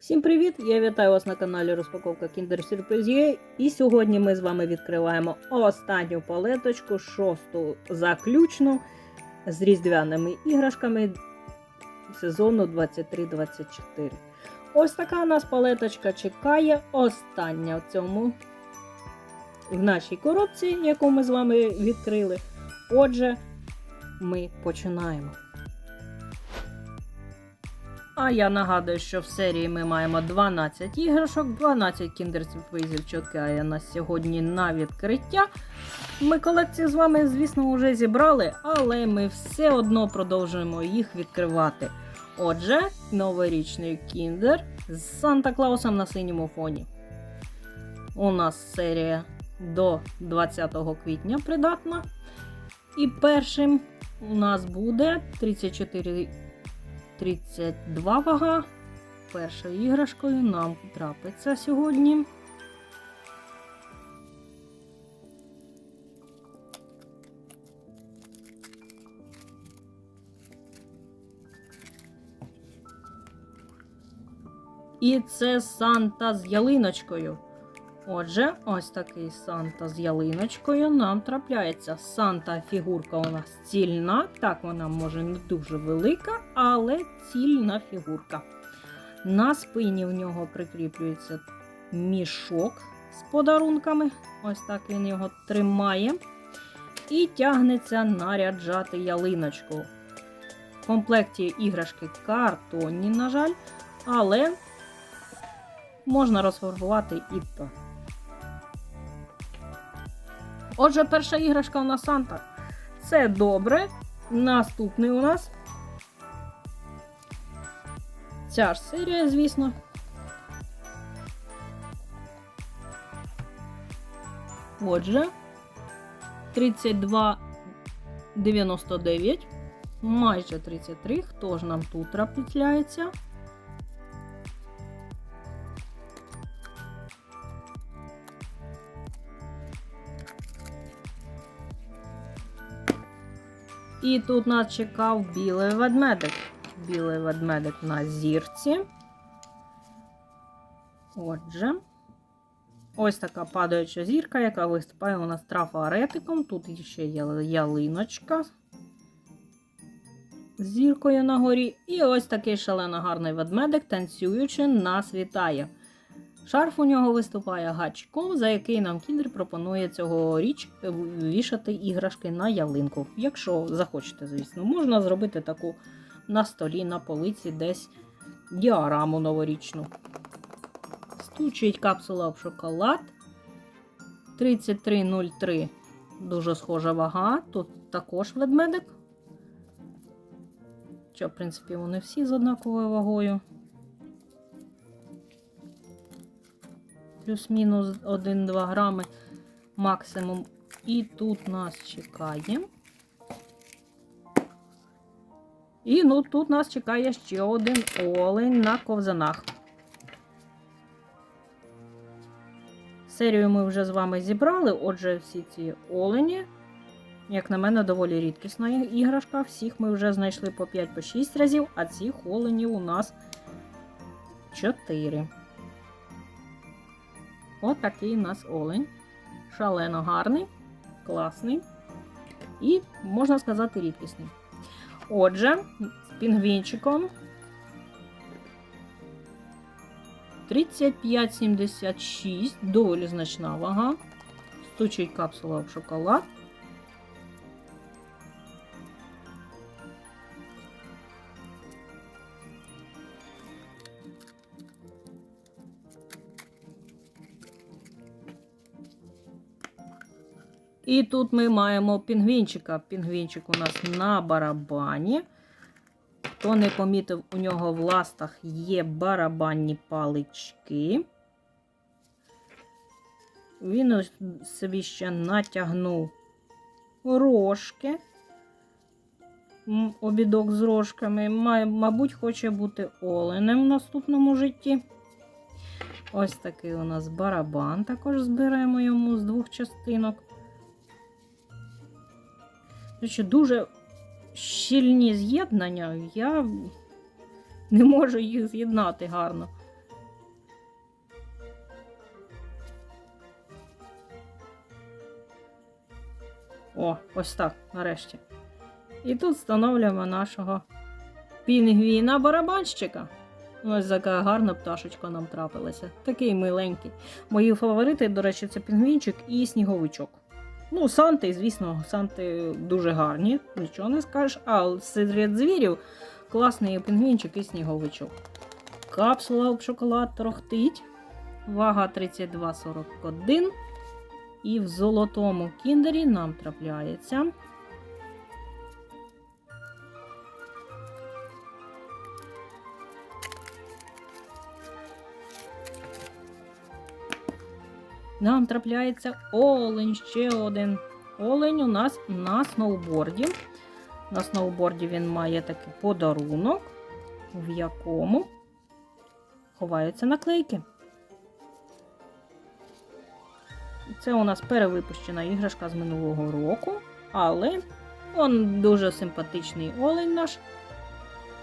Всім привіт! Я вітаю вас на каналі Розпаковка Kinder Surprise. І сьогодні ми з вами відкриваємо останню палеточку, шосту заключну з різдвяними іграшками сезону 23-24. Ось така у нас палеточка чекає. Остання в цьому в нашій коробці, яку ми з вами відкрили. Отже, ми починаємо. А я нагадую, що в серії ми маємо 12 іграшок, 12 Kinder Surprise чекає нас сьогодні на відкриття. Ми колекцію з вами, звісно, вже зібрали, але ми все одно продовжуємо їх відкривати. Отже, новорічний Kinder з Санта Клаусом на синьому фоні. У нас серія до 20 квітня придатна. І першим у нас буде 34 32 вага. Першою іграшкою нам трапиться сьогодні. І це Санта з ялиночкою. Отже, ось такий Санта з ялиночкою нам трапляється. Санта фігурка у нас цільна. Так, вона може не дуже велика, але цільна фігурка. На спині в нього прикріплюється мішок з подарунками. Ось так він його тримає. І тягнеться наряджати ялиночку. В комплекті іграшки картонні, на жаль, але можна розфарбувати і так. Отже, перша іграшка у нас Санта. Це добре. Наступний у нас. Ця ж серія, звісно. Отже, 32,99. Майже 33. Хто ж нам тут трапляється? І тут нас чекав білий ведмедик. Білий ведмедик на зірці. Отже, ось така падаюча зірка, яка виступає у нас трафаретиком. Тут ще є ялиночка з зіркою на горі. І ось такий шалено гарний ведмедик, танцюючи, нас вітає. Шарф у нього виступає гачком, за який нам кіндер пропонує цьогоріч вішати іграшки на ялинку. Якщо захочете, звісно, можна зробити таку на столі, на полиці, десь діараму новорічну. Стучить капсула в шоколад. 33,03. Дуже схожа вага. Тут також ведмедик. Що, в принципі, вони всі з однаковою вагою. Плюс-мінус 1-2 грами максимум. І тут нас чекає. І ну, тут нас чекає ще один олень на ковзанах. Серію ми вже з вами зібрали, отже, всі ці олені, як на мене, доволі рідкісна іграшка. Всіх ми вже знайшли по 5-6 разів, а цих оленів у нас 4. От у нас олень. Шалено гарний, класний і, можна сказати, рідкісний. Отже, з пінгвінчиком 35,76, доволі значна вага. Стучить капсула в шоколад. І тут ми маємо пінгвінчика. Пінгвінчик у нас на барабані. Хто не помітив, у нього в ластах є барабанні палички. Він собі ще натягнув рожки. Обідок з рожками. Мабуть, хоче бути оленем в наступному житті. Ось такий у нас барабан. Також зберемо йому з двох частинок. Що дуже щільні з'єднання, я не можу їх з'єднати гарно. О, ось так, нарешті. І тут встановлюємо нашого пінгвіна барабанщика. Ось така гарна пташечка нам трапилася. Такий миленький. Мої фаворити, до речі, це пінгвінчик і сніговичок. Ну, Санти, звісно, Санти дуже гарні, нічого не скажеш. А серед звірів класний пінгвінчик і сніговичок. Капсула в шоколад трохтить. Вага 32,41. І в золотому кіндері нам трапляється. Нам трапляється олень, ще один. Олень у нас на сноуборді. На сноуборді він має такий подарунок, в якому ховаються наклейки. Це у нас перевипущена іграшка з минулого року, але он дуже симпатичний олень наш.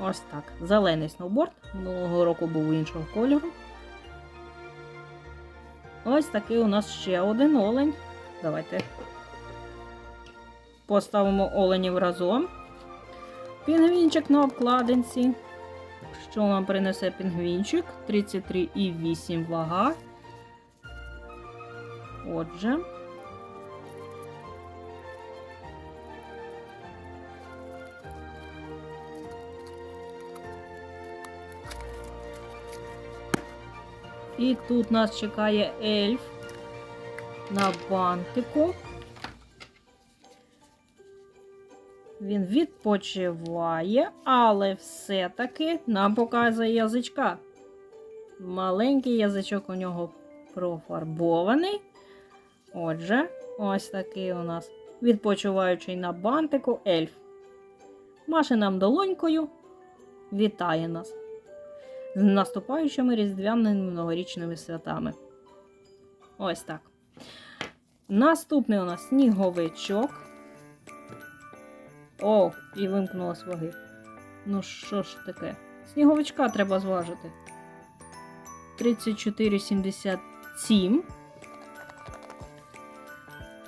Ось так. Зелений сноуборд. Минулого року був іншого кольору. Ось такий у нас ще один олень. Давайте поставимо оленів разом. Пінгвінчик на обкладинці. Що нам принесе пінгвінчик? 33,8 вага. Отже. І тут нас чекає ельф на бантику. Він відпочиває, але все-таки нам показує язичка. Маленький язичок у нього профарбований. Отже, ось такий у нас відпочиваючий на бантику ельф. Маше нам долонькою, вітає нас з наступаючими різдвяними новорічними святами. Ось так. Наступний у нас сніговичок. О, і вимкнулась ваги. Ну, що ж таке? Сніговичка треба зважити. 34,77.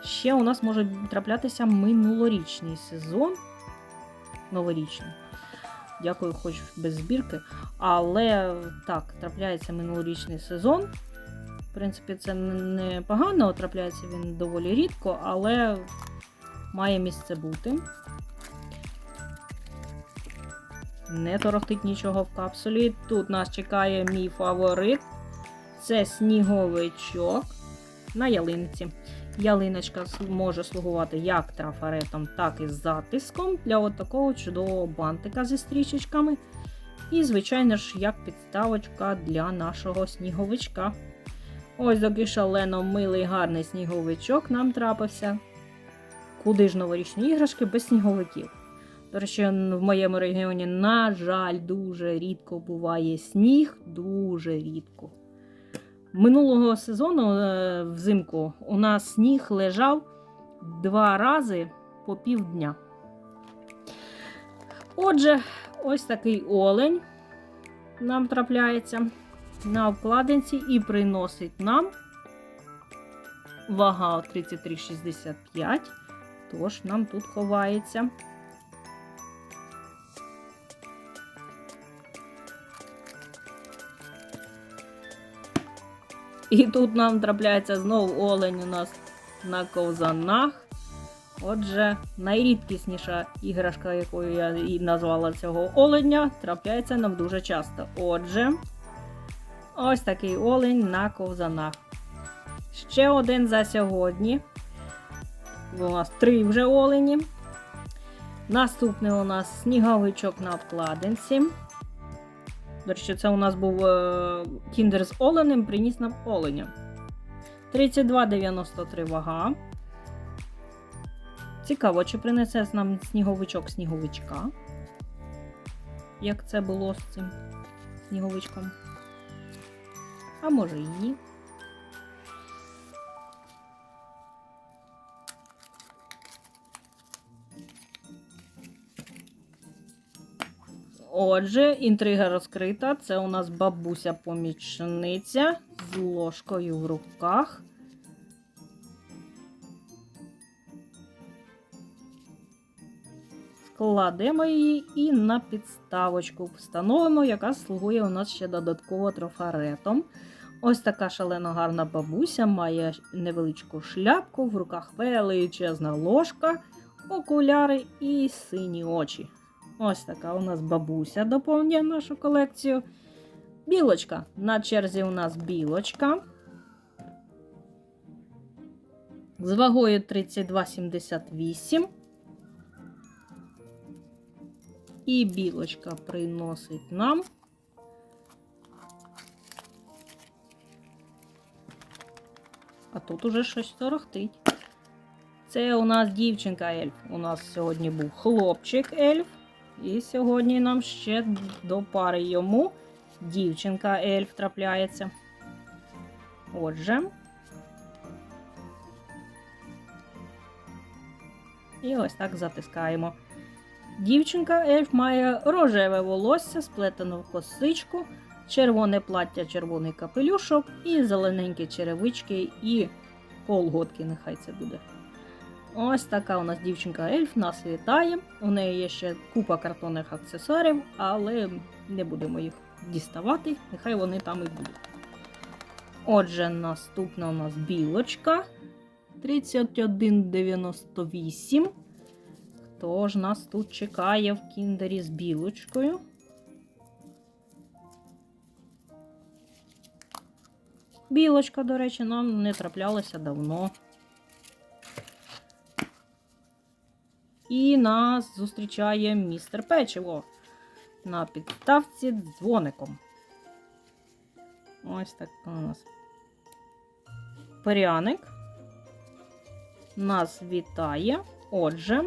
Ще у нас може траплятися минулорічний сезон. Новорічний. Дякую, хоч без збірки. Але так, трапляється минулорічний сезон. В принципі, це не погано, трапляється він доволі рідко, але має місце бути. Не торохтить нічого в капсулі. Тут нас чекає мій фаворит. Це сніговичок на ялинці. Ялиночка може слугувати як трафаретом, так і затиском для от такого чудового бантика зі стрічечками. І, звичайно ж, як підставочка для нашого сніговичка. Ось такий шалено милий гарний сніговичок нам трапився. Куди ж новорічні іграшки без сніговиків? До речі, в моєму регіоні, на жаль, дуже рідко буває сніг, дуже рідко. Минулого сезону е, взимку у нас сніг лежав два рази по півдня. Отже, ось такий олень нам трапляється на обкладинці і приносить нам вага 33,65. Тож нам тут ховається. І тут нам трапляється знову олень у нас на ковзанах. Отже, найрідкісніша іграшка, якою я і назвала цього оленя, трапляється нам дуже часто. Отже, ось такий олень на ковзанах. Ще один за сьогодні. У нас три вже олені. Наступний у нас сніговичок на обкладинці. До речі, це у нас був кіндер з оленем, приніс нам оленя. 32,93 вага. Цікаво, чи принесе нам сніговичок сніговичка? Як це було з цим сніговичком? А може і ні. Отже, інтрига розкрита. Це у нас бабуся-помічниця з ложкою в руках. кладемо її і на підставочку встановимо, яка слугує у нас ще додатково трофаретом. Ось така шалено гарна бабуся має невеличку шляпку, в руках величезна ложка, окуляри і сині очі. Ось така у нас бабуся доповнює нашу колекцію. Білочка. На черзі у нас білочка. З вагою 32,78. І білочка приносить нам. А тут уже щось торохтить. Це у нас дівчинка ельф. У нас сьогодні був хлопчик ельф. І сьогодні нам ще до пари йому дівчинка ельф трапляється. Отже. І ось так затискаємо. Дівчинка ельф має рожеве волосся, сплетену косичку, червоне плаття, червоний капелюшок і зелененькі черевички і колготки, нехай це буде. Ось така у нас дівчинка ельф нас вітає. У неї є ще купа картонних аксесуарів, але не будемо їх діставати, нехай вони там і будуть. Отже, наступна у нас білочка 3198. Хто ж нас тут чекає в кіндері з білочкою? Білочка, до речі, нам не траплялася давно. І нас зустрічає містер Печиво на підставці дзвоником. Ось так у нас пряник. Нас вітає. Отже,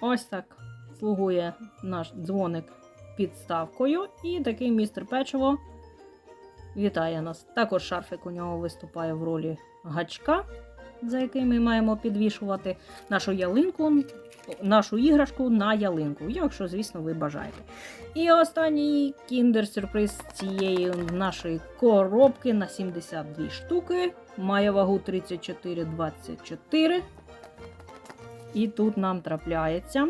ось так слугує наш дзвоник підставкою. І такий містер Печиво вітає нас. Також шарфик у нього виступає в ролі гачка, за який ми маємо підвішувати нашу ялинку, нашу іграшку на ялинку, якщо, звісно, ви бажаєте. І останній кіндер-сюрприз цієї нашої коробки на 72 штуки. Має вагу 34,24. І тут нам трапляється.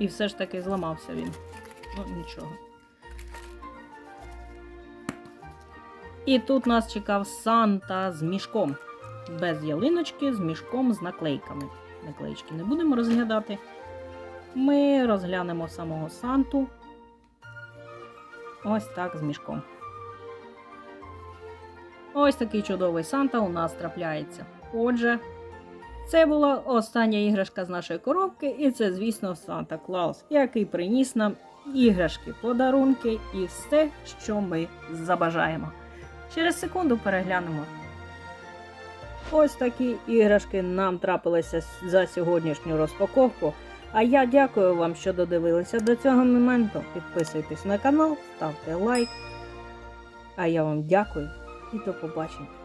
І все ж таки зламався він. Ну, нічого. І тут нас чекав Санта з мішком. Без ялиночки, з мішком з наклейками. Наклеїчки не будемо розглядати. Ми розглянемо самого Санту. Ось так з мішком. Ось такий чудовий Санта у нас трапляється. Отже, це була остання іграшка з нашої коробки, і це, звісно, Санта Клаус, який приніс нам іграшки, подарунки і все, що ми забажаємо. Через секунду переглянемо. Ось такі іграшки нам трапилися за сьогоднішню розпаковку. А я дякую вам, що додивилися до цього моменту. Підписуйтесь на канал, ставте лайк. А я вам дякую і до побачення.